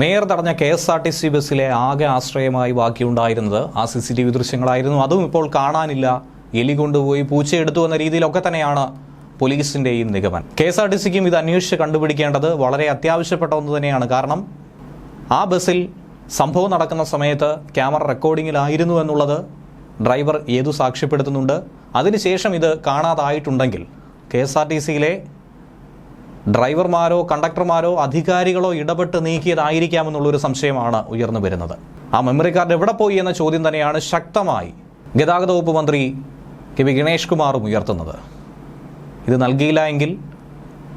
Mayor തടഞ്ഞ K S R T C ബസ്സിലെ ആകെ ആശ്രയമായി ബാക്കിയുണ്ടായിരുന്നത് ആ സി സി ടി വി ദൃശ്യങ്ങളായിരുന്നു. അതും ഇപ്പോൾ കാണാനില്ല. എലി കൊണ്ടുപോയി പൂച്ചയെടുത്തു എന്ന രീതിയിലൊക്കെ തന്നെയാണ് പോലീസിന്റെയും നിഗമനം. കെ എസ് ആർ ടി സിക്കും ഇത് അന്വേഷിച്ച് കണ്ടുപിടിക്കേണ്ടത് വളരെ അത്യാവശ്യപ്പെട്ട ഒന്ന് തന്നെയാണ്. കാരണം ആ ബസ്സിൽ സംഭവം നടക്കുന്ന സമയത്ത് ക്യാമറ റെക്കോർഡിങ്ങിലായിരുന്നു എന്നുള്ളത് ഡ്രൈവർ ഏതു സാക്ഷ്യപ്പെടുത്തുന്നുണ്ട്. അതിനുശേഷം ഇത് കാണാതായിട്ടുണ്ടെങ്കിൽ കെ എസ് ആർ ടി സിയിലെ ഡ്രൈവർമാരോ കണ്ടക്ടർമാരോ അധികാരികളോ ഇടപെട്ട് നീക്കിയതായിരിക്കാമെന്നുള്ളൊരു സംശയമാണ് ഉയർന്നു വരുന്നത്. ആ മെമ്മറി കാർഡ് എവിടെ പോയി എന്ന ചോദ്യം തന്നെയാണ് ശക്തമായി ഗതാഗത വകുപ്പ് മന്ത്രി കെ വി ഗണേഷ് കുമാറും ഉയർത്തുന്നത്. ഇത് നൽകിയില്ല എങ്കിൽ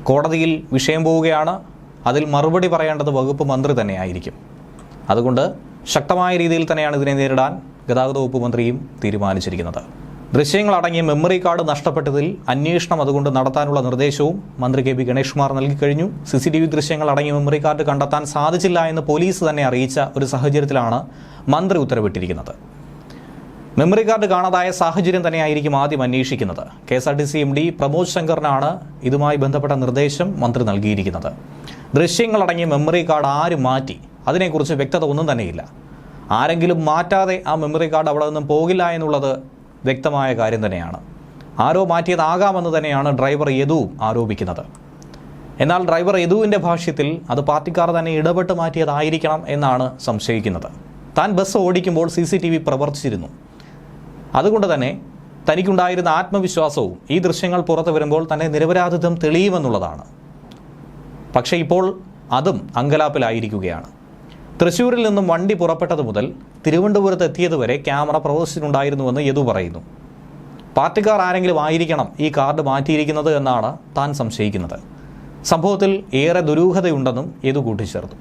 കോടതിയിൽ വിഷയം പോവുകയാണ്. അതിൽ മറുപടി പറയേണ്ടത് വകുപ്പ് മന്ത്രി തന്നെയായിരിക്കും. അതുകൊണ്ട് ശക്തമായ രീതിയിൽ തന്നെയാണ് ഇതിനെ നേരിടാൻ ഗതാഗത വകുപ്പ് മന്ത്രിയും തീരുമാനിച്ചിരിക്കുന്നത്. ദൃശ്യങ്ങളടങ്ങിയ മെമ്മറി കാർഡ് നഷ്ടപ്പെട്ടതിൽ അന്വേഷണം അതുകൊണ്ട് നടത്താനുള്ള നിർദ്ദേശവും മന്ത്രി കെ പി ഗണേഷ് കുമാർ നൽകിക്കഴിഞ്ഞു സി സി ടി വി ദൃശ്യങ്ങൾ അടങ്ങിയ മെമ്മറി കാർഡ് കണ്ടെത്താൻ സാധിച്ചില്ല എന്ന് പോലീസ് തന്നെ അറിയിച്ച ഒരു സാഹചര്യത്തിലാണ് മന്ത്രി ഉത്തരവിട്ടിരിക്കുന്നത്. മെമ്മറി കാർഡ് കാണാതായ സാഹചര്യം തന്നെയായിരിക്കും ആദ്യം അന്വേഷിക്കുന്നത്. K S R T C M D Pramod ശങ്കറിനാണ് ഇതുമായി ബന്ധപ്പെട്ട നിർദ്ദേശം മന്ത്രി നൽകിയിരിക്കുന്നത്. ദൃശ്യങ്ങളടങ്ങിയ മെമ്മറി കാർഡ് ആര് മാറ്റി? അതിനെക്കുറിച്ച് വ്യക്തത ഒന്നും തന്നെയില്ല. ആരെങ്കിലും മാറ്റാതെ ആ മെമ്മറി കാർഡ് അവിടെ നിന്നും പോകില്ല എന്നുള്ളത് വ്യക്തമായ കാര്യം തന്നെയാണ്. ആരോ മാറ്റിയതാകാമെന്ന് തന്നെയാണ് ഡ്രൈവർ യദുവും ആരോപിക്കുന്നത്. എന്നാൽ ഡ്രൈവർ യദുവിന്റെ ഭാഷ്യത്തിൽ അത് പാർട്ടിക്കാർ തന്നെ ഇടപെട്ട് മാറ്റിയതായിരിക്കണം എന്നാണ് സംശയിക്കുന്നത്. താൻ ബസ് ഓടിക്കുമ്പോൾ സി സി ടി വി പ്രവർത്തിച്ചിരുന്നു. അതുകൊണ്ട് തന്നെ തനിക്കുണ്ടായിരുന്ന ആത്മവിശ്വാസവും ഈ ദൃശ്യങ്ങൾ പുറത്തു വരുമ്പോൾ തന്നെ നിരപരാധിത്വം തെളിയുമെന്നുള്ളതാണ്. പക്ഷേ ഇപ്പോൾ അതും അങ്കലാപ്പിലായിരിക്കുകയാണ്. തൃശ്ശൂരിൽ നിന്നും വണ്ടി പുറപ്പെട്ടതു മുതൽ തിരുവനന്തപുരത്ത് എത്തിയതുവരെ ക്യാമറ പ്രവർത്തിച്ചിട്ടുണ്ടായിരുന്നുവെന്ന് യദു പറയുന്നു. പാർട്ടിക്കാർ ആരെങ്കിലും ആയിരിക്കണം ഈ കാർഡ് മാറ്റിയിരിക്കുന്നത് എന്നാണ് താൻ സംശയിക്കുന്നത്. സംഭവത്തിൽ ഏറെ ദുരൂഹതയുണ്ടെന്നും യദു കൂട്ടിച്ചേർത്തു.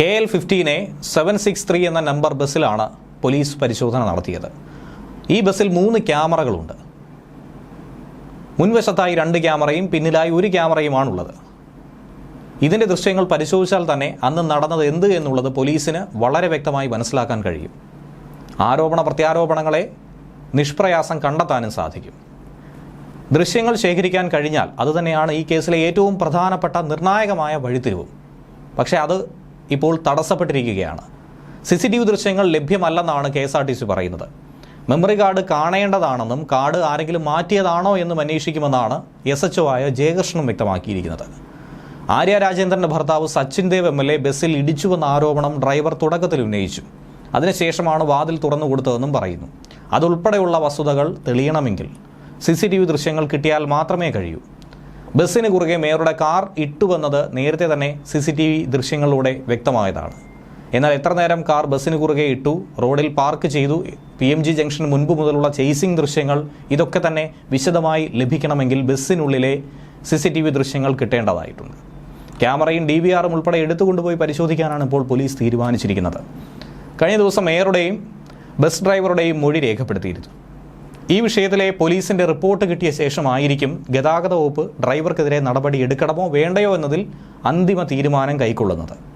K L fifteen A seven six three എന്ന നമ്പർ ബസ്സിലാണ് പോലീസ് പരിശോധന നടത്തിയത്. ഈ ബസ്സിൽ മൂന്ന് ക്യാമറകളുണ്ട്. മുൻവശത്തായി രണ്ട് ക്യാമറയും പിന്നിലായി ഒരു ക്യാമറയുമാണുള്ളത്. ഇതിന്റെ ദൃശ്യങ്ങൾ പരിശോധിച്ചാൽ തന്നെ അന്ന് നടന്നത് എന്ത് എന്നുള്ളത് പോലീസിന് വളരെ വ്യക്തമായി മനസ്സിലാക്കാൻ കഴിയും. ആരോപണ പ്രത്യാരോപണങ്ങളെ നിഷ്പ്രയാസം കണ്ടെത്താനും സാധിക്കും. ദൃശ്യങ്ങൾ ശേഖരിക്കാൻ കഴിഞ്ഞാൽ അതുതന്നെയാണ് ഈ കേസിലെ ഏറ്റവും പ്രധാനപ്പെട്ട നിർണായകമായ വഴിത്തിരിവും. പക്ഷേ അത് ഇപ്പോൾ തടസ്സപ്പെട്ടിരിക്കുകയാണ്. സി സി ടി വി ദൃശ്യങ്ങൾ ലഭ്യമല്ലെന്നാണ് K S R T C പറയുന്നത്. മെമ്മറി കാർഡ് കാണേണ്ടതാണെന്നും കാർഡ് ആരെങ്കിലും മാറ്റിയതാണോ എന്നും അന്വേഷിക്കുമെന്നാണ് എസ് എച്ച് ഒ ആയ ജയകൃഷ്ണൻ വ്യക്തമാക്കിയിരിക്കുന്നത്. ആര്യ രാജേന്ദ്രന്റെ ഭർത്താവ് Sachin Dev M L A ബസ്സിൽ ഇടിച്ചുവെന്ന ആരോപണം ഡ്രൈവർ തുടക്കത്തിൽ ഉന്നയിച്ചു. അതിനുശേഷമാണ് വാതിൽ തുറന്നു കൊടുത്തതെന്നും പറയുന്നു. അതുൾപ്പെടെയുള്ള വസ്തുതകൾ തെളിയണമെങ്കിൽ സി സി ടി വി ദൃശ്യങ്ങൾ കിട്ടിയാൽ മാത്രമേ കഴിയൂ. ബസ്സിന് കുറുകെ മേയറുടെ കാർ ഇട്ടുവെന്നത് നേരത്തെ തന്നെ സി സി ടി വി ദൃശ്യങ്ങളിലൂടെ വ്യക്തമായതാണ്. എന്നാൽ എത്ര നേരം കാർ ബസ്സിന് കുറുകെ ഇട്ടു റോഡിൽ പാർക്ക് ചെയ്തു പി എം ജി ജംഗ്ഷന് മുൻപ് മുതലുള്ള ചേസിംഗ് ദൃശ്യങ്ങൾ ഇതൊക്കെ തന്നെ വിശദമായി ലഭിക്കണമെങ്കിൽ ബസ്സിനുള്ളിലെ സി സി ടി വി ദൃശ്യങ്ങൾ കിട്ടേണ്ടതായിട്ടുണ്ട്. ക്യാമറയും ഡി വി ആറും ഉൾപ്പെടെ എടുത്തുകൊണ്ടുപോയി പരിശോധിക്കാനാണ് ഇപ്പോൾ പോലീസ് തീരുമാനിച്ചിരിക്കുന്നത്. കഴിഞ്ഞ ദിവസം മേയറുടെയും ബസ് ഡ്രൈവറുടെയും മൊഴി രേഖപ്പെടുത്തിയിരുന്നു. ഈ വിഷയത്തിലെ പോലീസിന്റെ റിപ്പോർട്ട് കിട്ടിയ ശേഷമായിരിക്കും ഗതാഗത വകുപ്പ് ഡ്രൈവർക്കെതിരെ നടപടി എടുക്കണമോ വേണ്ടയോ എന്നതിൽ അന്തിമ തീരുമാനം കൈക്കൊള്ളുന്നത്.